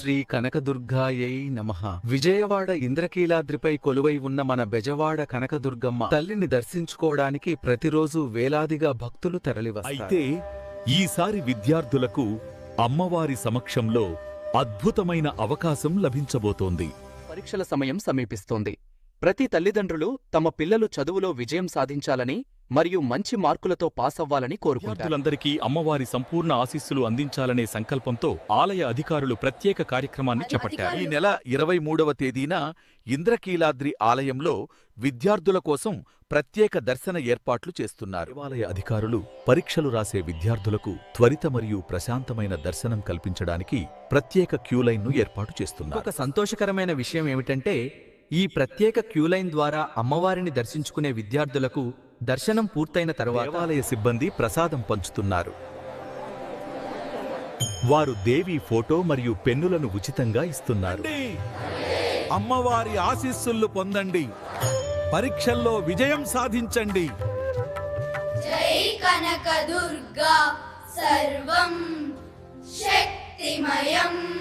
శ్రీ కనకదుర్గాయై నమః. విజయవాడ ఇంద్రకీలాద్రిపై కొలువై ఉన్న మన బెజవాడ కనకదుర్గమ్మ తల్లిని దర్శించుకోవడానికి ప్రతిరోజు వేలాదిగా భక్తులు తరలివస్తారు. అయితే ఈసారి విద్యార్థులకు అమ్మవారి సమక్షంలో అద్భుతమైన అవకాశం లభించబోతోంది. పరీక్షల సమయం సమీపిస్తోంది. ప్రతి తల్లిదండ్రులు తమ పిల్లలు చదువులో విజయం సాధించాలని మరియు మంచి మార్కులతో పాస్ అవ్వాలని కోరుకుంటారు. విద్యార్థులందరికీ అమ్మవారి సంపూర్ణ ఆశీస్సులు అందించాలనే సంకల్పంతో ఆలయ అధికారులు ప్రత్యేక కార్యక్రమాన్ని చేపట్టారు. ఈ నెల ఇరవై మూడవ తేదీన ఇంద్రకీలాద్రి ఆలయంలో విద్యార్థుల కోసం ప్రత్యేక దర్శన ఏర్పాట్లు చేస్తున్నారు. దేవాలయ అధికారులు పరీక్షలు రాసే విద్యార్థులకు త్వరిత మరియు ప్రశాంతమైన దర్శనం కల్పించడానికి ప్రత్యేక క్యూలైన్ను ఏర్పాటు చేస్తున్నారు. ఒక సంతోషకరమైన విషయం ఏమిటంటే ఈ ప్రత్యేక క్యూలైన్ ద్వారా అమ్మవారిని దర్శించుకునే విద్యార్థులకు దర్శనం పూర్తయిన తర్వాత దేవాలయ సిబ్బంది ప్రసాదం పంచుతున్నారు. వారు దేవి ఫోటో మరియు పెన్నులను ఉచితంగా ఇస్తున్నారు. అమ్మవారి ఆశీస్సులు పొందండి. పరీక్షల్లో విజయం సాధించండి. జై కనకదుర్గా సర్వం శక్తిమయం.